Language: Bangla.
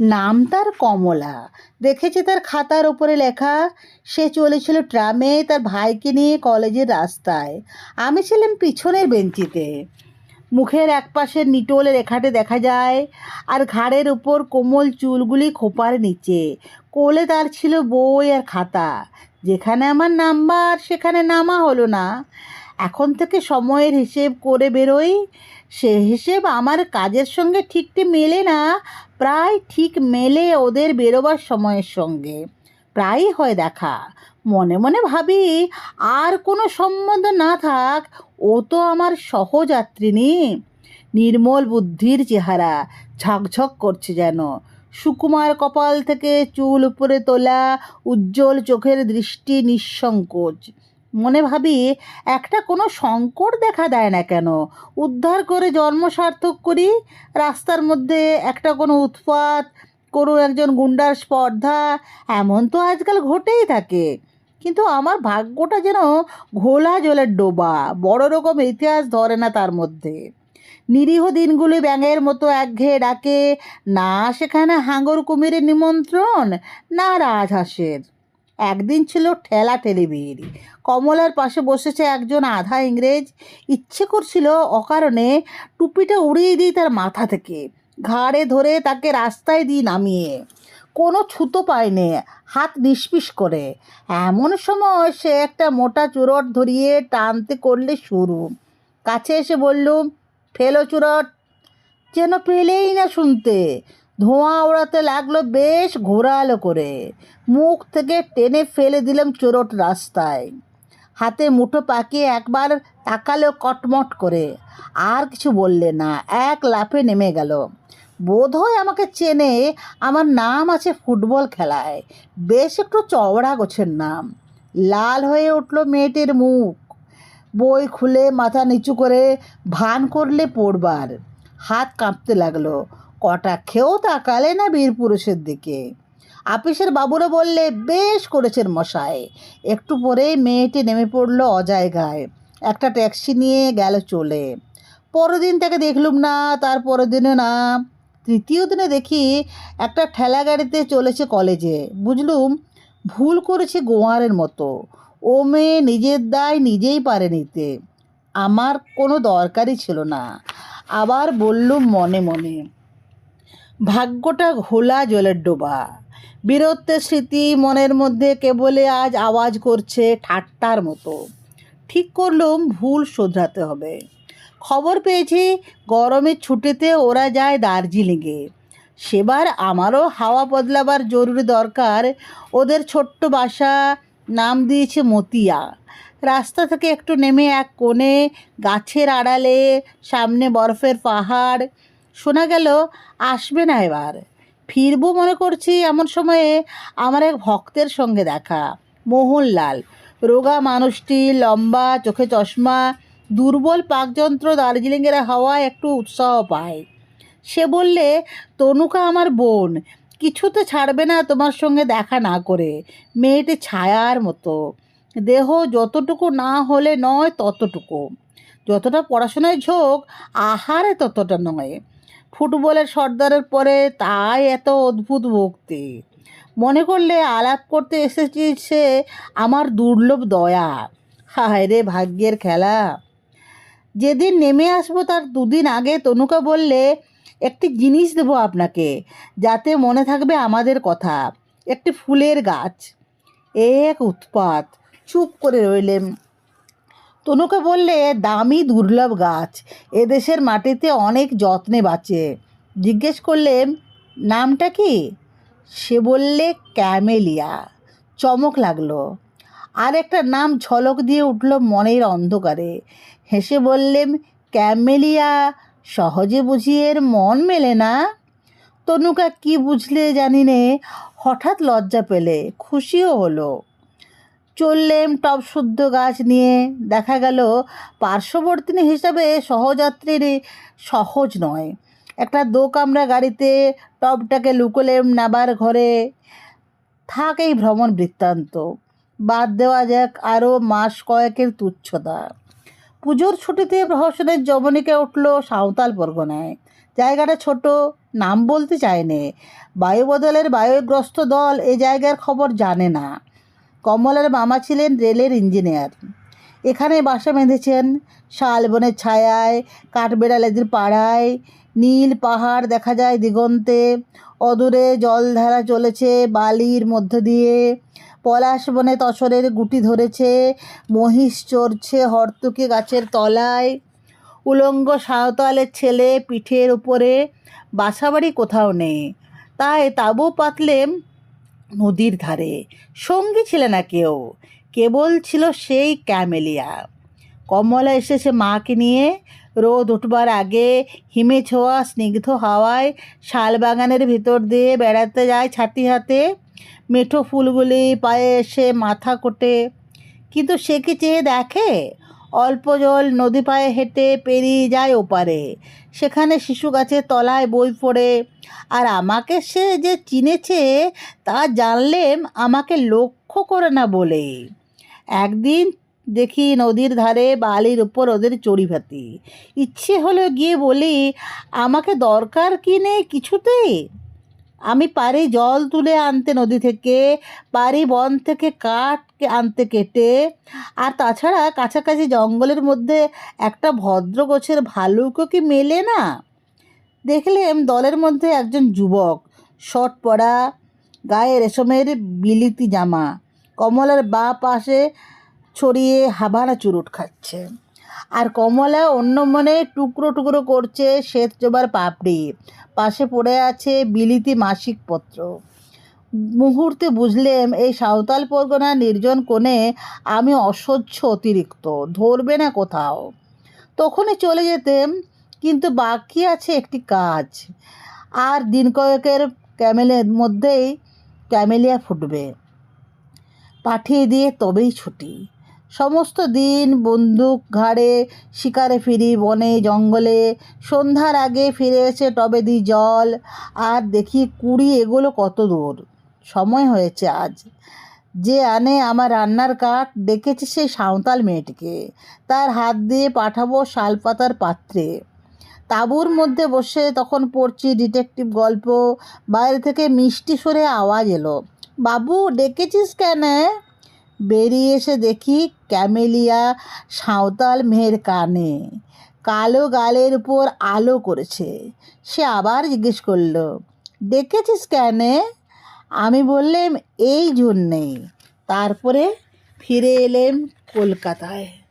নাম তার কমলা। দেখেছে তার খাতার ওপরে লেখা, সে চলেছিল ট্রামে তার ভাইকে নিয়ে কলেজের রাস্তায়। আমি ছিলাম পিছনের বেঞ্চিতে। মুখের একপাশে নিটোল রেখাটে দেখা যায় আর ঘাড়ের উপর কোমল চুলগুলি খোপার নিচে। কোলে তার ছিল বই আর খাতা। যেখানে আমার নাম্বার, সেখানে নামা হলো না। এখন থেকে সময়ের হিসেব করে বেরোই সে হিসেব আমার কাজের সঙ্গে ঠিকটি মেলে না। প্রায় ঠিক মেলে ওদের বেরোবার সময়ের সঙ্গে। প্রায়ই হয় দেখা। মনে মনে ভাবি, আর কোনো সম্বন্ধ না থাক, ও তো আমার সহযাত্রিনী নির্মল বুদ্ধির চেহারা ঝকঝক করছে যেন। সুকুমার কপাল থেকে চুল উপরে তোলা, উজ্জ্বল চোখের দৃষ্টি নিঃসংকোচ। মনে ভাবি একটা কোনো সংকট দেখা দেয় না কেন? উদ্ধার করে জন্ম সার্থক করি, রাস্তার মধ্যে একটা কোনো উৎপাত, কোনো একজন গুন্ডার স্পর্ধা, এমন তো আজকাল ঘটেই থাকে। কিন্তু আমার ভাগ্যটা যেন ঘোলা জলের ডোবা, বড় রকম ইতিহাস ধরে না তার মধ্যে। নিরীহ দিনগুলি ব্যাঙের মতো একঘেয়ে ডাকে, না সেখানে হাঙ্গর কুমিরের নিমন্ত্রণ, না রাজহাঁসের। একদিন ছিল ঠেলা ঠেলে টেলিভির কমলার পাশে বসেছে একজন আধা ইংরেজ। ইচ্ছে করছিল অকারণে টুপিটা উড়িয়ে দিই তার মাথা থেকে। ঘাড়ে ধরে তাকে রাস্তায় দিই নামিয়ে। কোনো ছুতো পায়নি, হাত নিষ্পিস করে। এমন সময় সে একটা মোটা চুরট ধরিয়ে টানতে করলে শুরু। কাছে এসে বললুম ফেলো চুরট, যেন পেলেই না শুনতে। ধোঁয়া ওড়াতে লাগল বেশ ঘোরালো করে। মুখ থেকে টেনে ফেলে দিলাম চোরট রাস্তায়। হাতে মুঠো পাকিয়ে একবার তাকালো কটমট করে। আর কিছু বললে না, এক লাফে নেমে গেল। বোধ হয় আমাকে চেনে আমার নাম আছে ফুটবল খেলায়। বেশ একটু চওড়া গোছের নাম। লাল হয়ে উঠল মেয়েটির মুখ। বই খুলে মাথা নিচু করে ভান করলে পড়বার। হাত কাঁপতে লাগল। কটাক্ষেও তাকালে না বীর পুরুষের দিকে। আপিসের বাবুরা বললে, বেশ করেছেন মশাই। একটু পরেই মেয়েটি নেমে পড়ল অজায়গায় একটা ট্যাক্সি নিয়ে গেল চলে। পরের দিন তাকে দেখলুম না, তার পরের দিনে না। তৃতীয় দিনে দেখি একটা ঠেলা গাড়িতে চলেছে কলেজে। বুঝলুম, ভুল করেছে গোয়ারের মতো। ও মেয়ে নিজের দায় নিজেই পারে নিতে। আমার কোনো দরকারই ছিল না। আবার বললুম মনে মনে ভাগ্যটা ঘোলা জলের ডোবা। বীরত্বের স্মৃতি মনের মধ্যে কেবলে আজ আওয়াজ করছে ঠাট্টার মতো। ঠিক করলুম ভুল শোধরাতে হবে। খবর পেয়েছি গরমের ছুটিতে ওরা যায় দার্জিলিংয়ে। সেবার আমারও হাওয়া বদলাবার জরুরি দরকার। ওদের ছোট্ট বাসা, নাম দিয়েছে মতিয়া। রাস্তা থেকে একটু নেমে এক কোণে গাছের আড়ালে, সামনে বরফের পাহাড়। শোনা গেল, আসবে না এবার। ফিরবো মনে করছি এমন সময়ে আমার এক ভক্তের সঙ্গে দেখা, মোহনলাল। রোগা মানুষটি লম্বা, চোখে চশমা, দুর্বল পাকযন্ত্র দার্জিলিংয়ের হাওয়ায় একটু উৎসাহ পায়। সে বললে, তনুকা আমার বোন কিছুতে ছাড়বে না তোমার সঙ্গে দেখা না করে, মেয়েটি ছায়ার মতো। দেহ যতটুকু না হলে নয় ততটুকু। যতটা পড়াশোনায় ঝোঁক, আহারে ততটা নয়। ফুটবলের সর্দারের পরে তাই এত অদ্ভুত ভক্তি। মনে করলে আলাপ করতে এসেছি সে আমার দুর্লভ দয়া। হায় রে ভাগ্যের খেলা। যেদিন নেমে আসব তার দুদিন আগে তনুকা বললে, একটি জিনিস দেবো আপনাকে, যাতে মনে থাকবে আমাদের কথা। একটি ফুলের গাছ। এক উৎপাত। চুপ করে রইলেন তনুকা বললে, দামি দুর্লভ গাছ, এদেশের মাটিতে অনেক যত্নে বাঁচে। জিজ্ঞেস করলেন, নামটা কি? সে বললে, ক্যামেলিয়া। চমক লাগল। আর একটা নাম ঝলক দিয়ে উঠল মনের অন্ধকারে। হেসে বললেন, ক্যামেলিয়া, সহজে বুঝিয়ে এর মন মেলে না? তনুকা কি বুঝলে জানি নে, হঠাৎ লজ্জা পেলে, খুশিও হলো। চললেম টব শুদ্ধ গাছ নিয়ে। দেখা গেল পার্শ্ববর্তী হিসাবে সহযাত্রীর সহজ নয়। একটা দো কামরা গাড়িতে টবটাকে লুকোলেম নাবার ঘরে। থাক এই ভ্রমণ বৃত্তান্ত। বাদ দেওয়া যাক আরও মাস কয়েকের তুচ্ছতা। পুজোর ছুটিতে প্রহসনের জবনিকা উঠল সাঁওতাল পরগনায়। জায়গাটা ছোট, নাম বলতে চায়নি বায়ুবদলের বায়ুগ্রস্ত দল এ জায়গার খবর জানে না। কমলের মামা ছিলেন রেলের ইঞ্জিনিয়ার। এখানে বাসা বেঁধেছেন। শালবনের ছায়ায় কাঠবেড়ালেদের পাড়ায়। নীল পাহাড় দেখা যায় দিগন্তে। অদূরে জলধারা চলেছে বালির মধ্য দিয়ে। পলাশ বনে তসরের গুটি ধরেছে। মহিষ চড়ছে হর্তুকি গাছের তলায়। উলঙ্গ সাঁওতালের ছেলে পিঠের উপরে। বাসাবাড়ি কোথাও নেই। তাই তাবু পাতলেম নদীর ধারে। সঙ্গী ছিল না কেউ। কেবল ছিল সেই ক্যামেলিয়া। কমলা এসেছে মাকে নিয়ে। রোদ উঠবার আগে হিমে ছোঁয়া, স্নিগ্ধ হাওয়ায় শাল বাগানের ভিতর দিয়ে বেড়াতে যায় ছাতি হাতে। মেঠো ফুলগুলি পায়ে এসে মাথা কোটে। কিন্তু সে কি চেয়ে দেখে? অল্প জল নদী পায়ে হেঁটে পেরিয়ে যায় ওপারে। সেখানে শিশু গাছের তলায় বই পড়ে। আর আমাকে সে যে চিনেছে, তা জানলেম আমাকে লক্ষ্য করে না বলে। একদিন দেখি নদীর ধারে বালির উপর ওদের চড়িভাতি ইচ্ছে হলো গিয়ে বলি, আমাকে দরকার কি নেই কিছুতেই আমি পারি জল তুলে আনতে নদী থেকে, পারি বন থেকে কাঠ আনতে কেটে। আর তাছাড়া কাছাকাছি জঙ্গলের মধ্যে একটা ভদ্র গোছের ভালুকও কি মেলে না? দেখলেম দলের মধ্যে একজন যুবক, শর্ট পরা, গায়ে রেশমের বিলিতি জামা, কমলার বা পাশে ছড়িয়ে হাবানা চুরুট খাচ্ছে। আর কমলা অন্য মনে টুকরো টুকরো করছে শ্বেত জোবার পাপড়ি, পাশে পড়ে আছে বিলিতি মাসিক পত্র। মুহূর্তে বুঝলেম এই সাঁওতাল পরগনার নির্জন কোণে আমি অসহ্য অতিরিক্ত। ধরবে না কোথাও। তখনই চলে যেতেম, কিন্তু বাকি আছে একটি কাজ। আর দিন কয়েকের ক্যামেলের মধ্যেই ক্যামেলিয়া ফুটবে। পাঠিয়ে দিয়ে তবেই ছুটি। সমস্ত দিন বন্দুক ঘাড়ে শিকারে ফিরি বনে জঙ্গলে। সন্ধ্যার আগে ফিরে এসে টবে দিই জল। আর দেখি কুড়ি এগুলো কত দূর। সময় হয়েছে আজ। যে আনে আমার রান্নার কাঠ, ডেকেছে সেই সাঁওতাল মেয়েটিকে। তার হাত দিয়ে পাঠাবো শালপাতার পাত্রে। তাঁবুর মধ্যে বসে তখন পড়ছি ডিটেকটিভ গল্প। বাইরে থেকে মিষ্টি সরে আওয়াজ এলো, বাবু, ডেকেছিস কেন? বেরিয়ে এসে দেখি ক্যামেলিয়া সাঁওতাল মেয়ের কানে কালো গালের উপর আলো করেছে। সে আবার জিজ্ঞেস করল, ডেকেছিস কেন? আমি বললাম এই জন্যেই। তারপরে ফিরে এলেম কলকাতায়।